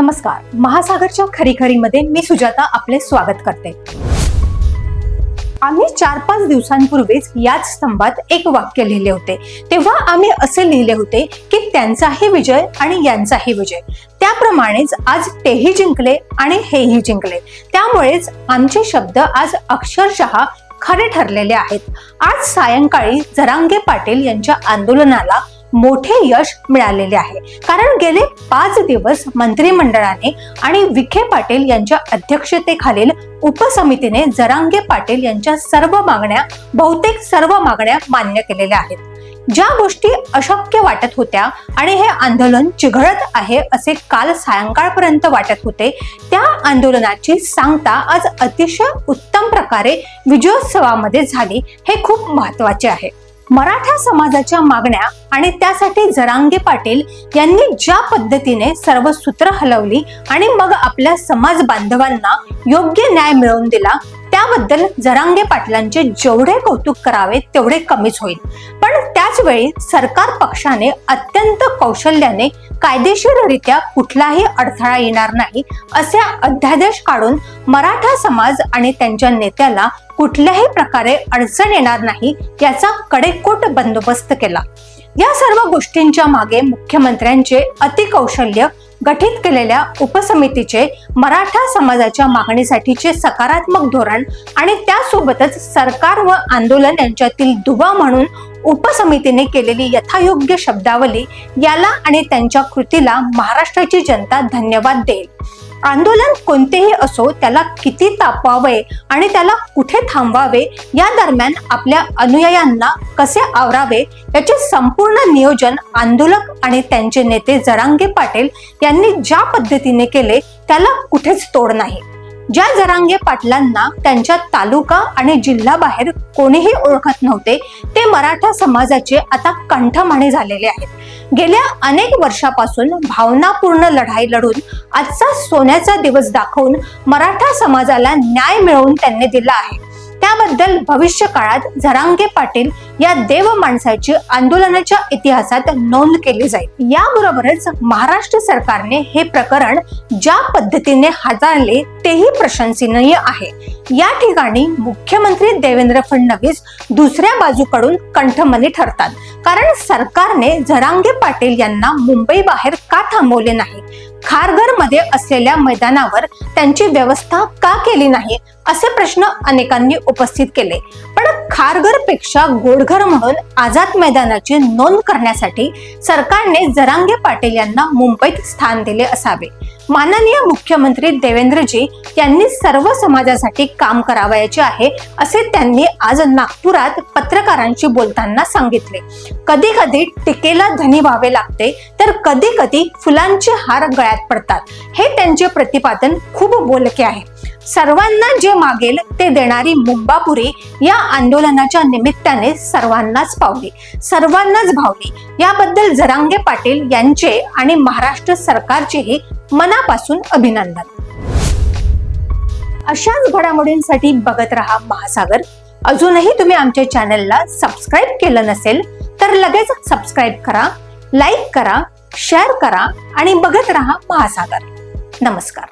नमस्कार. महासागरच्या खरीखरीमध्ये मी सुजाता आपले स्वागत करते. आम्ही चार पाच दिवसांपूर्वीच याच स्तंभात एक वाक्य लिहिले होते. तेव्हा आम्ही असे लिहिले होते की त्यांचाही विजय आणि यांचाही विजय. त्याप्रमाणेच आज तेही जिंकले आणि हेही जिंकले. त्यामुळेच आमचे शब्द आज अक्षरशः खरे ठरलेले आहेत. आज सायंकाळी जरांगे पाटील यांच्या आंदोलनाला मोठे यश मिळालेले आहे. कारण गेले पाच दिवस मंत्रिमंडळाने आणि विखे पाटील यांच्या अध्यक्षतेखालील उपसमितीने जरांगे पाटील यांच्या सर्व मागण्या बहुतेक सर्व मागण्या मान्य केलेल्या आहेत. ज्या गोष्टी अशक्य वाटत होत्या आणि हे आंदोलन चिघळत आहे असे काल सायंकाळपर्यंत वाटत होते त्या आंदोलनाची सांगता आज अतिशय उत्तम प्रकारे विजयोत्सवामध्ये झाली हे खूप महत्त्वाचे आहे. मराठा समाजाच्या मागण्या आणि त्यासाठी जरांगे पाटील यांनी ज्या पद्धतीने सर्व सूत्र हलवली आणि मग आपल्या समाज बांधवांना योग्य न्याय मिळवून दिला त्याबद्दल जरांगे पाटलांचे जेवढे कौतुक करावे तेवढे कमीच होईल. पण त्याच वेळी सरकार पक्षाने अत्यंत कौशल्याने कायदेशीररित्या कुठलाही अडथळा येणार नाही असे अध्यादेश काढून मराठा समाज आणि त्यांच्या नेत्याला कुठल्याही प्रकारे अडचण येणार नाही याचा कडेकोट बंदोबस्त केला. या सर्व गोष्टींच्या मागे मुख्यमंत्र्यांचे अतिकौशल्य गठीत केलेल्या उपसमितीचे मराठा समाजाच्या मागणीसाठीचे सकारात्मक धोरण आणि त्यासोबतच सरकार व आंदोलन यांच्यातील दुवा म्हणून उपसमितीने केलेली यथायोग्य शब्दावली याला आणि त्यांच्या कृतीला महाराष्ट्राची जनता धन्यवाद देईल. आंदोलन कोणतेही असो त्याला किती तापवावे आणि त्याला कुठे थांबवावे या दरम्यान आपल्या अनुयायांना कसे आवरावे याचे संपूर्ण नियोजन आंदोलक आणि त्यांचे नेते जरांगे पाटील यांनी ज्या पद्धतीने केले त्याला कुठेच तोड नाही. ज्या जरांगे पाटलांना त्यांच्या तालुका आणि जिल्हा बाहेर कोणीही ओळखत नव्हते ते मराठा समाजाचे आता कंठमाणे झालेले आहेत. गेल्या अनेक वर्षापासून भावनापूर्ण लढाई लढून आजचा सोन्याचा दिवस दाखवून मराठा समाजाला न्याय मिळवून त्यांनी दिला आहे. त्याबद्दल भविष्य काळात झरांगे पाटील या देव माणसाची आंदोलनाच्या इतिहासात नोंद केली जाईल. याबरोबरच महाराष्ट्र सरकारने हे प्रकरण ज्या पद्धतीने हाताळले तेही प्रशंसनीय आहे. या ठिकाणी मुख्यमंत्री देवेंद्र फडणवीस दुसऱ्या बाजूकडून कंठमनी ठरतात. कारण सरकारने झरांगे पाटील यांना मुंबई बाहेर का थांबवले नाही? खारघरमध्ये असलेल्या मैदानावर त्यांची व्यवस्था का केली नाही असे प्रश्न अनेकांनी उपस्थित केले. पण खारघरपेक्षा गोडघर म्हणून आझाद मैदानाची नोंद करण्यासाठी सरकारने जरांगे पाटील यांना मुंबईत स्थान दिले असावे. माननीय मुख्यमंत्री देवेंद्रजी यांनी सर्व समाजासाठी काम करावयाचे आहे असे त्यांनी आज नागपुरात पत्रकारांशी बोलताना सांगितले. कधी कधी टीकेला धनी व्हावे लागते तर कधी कधी फुलांचे हार गळ्यात पडतात. हे त्यांचे प्रतिपादन खूप बोलके आहे. सर्वांना जे मागेल ते देणारी मुंबापुरी या आंदोलनाच्या निमित्ताने सर्वांनाच पावली. सर्वांनाच भावली. याबद्दल जरांगे पाटील यांचे आणि महाराष्ट्र सरकारचेही मनापासून अभिनंदन. अशाच घडामोडींसाठी बघत रहा महासागर. अजूनही तुम्ही आमच्या चॅनलला सबस्क्राईब केलं नसेल तर लगेच सबस्क्राईब करा लाईक करा शेअर करा आणि बघत रहा महासागर. नमस्कार.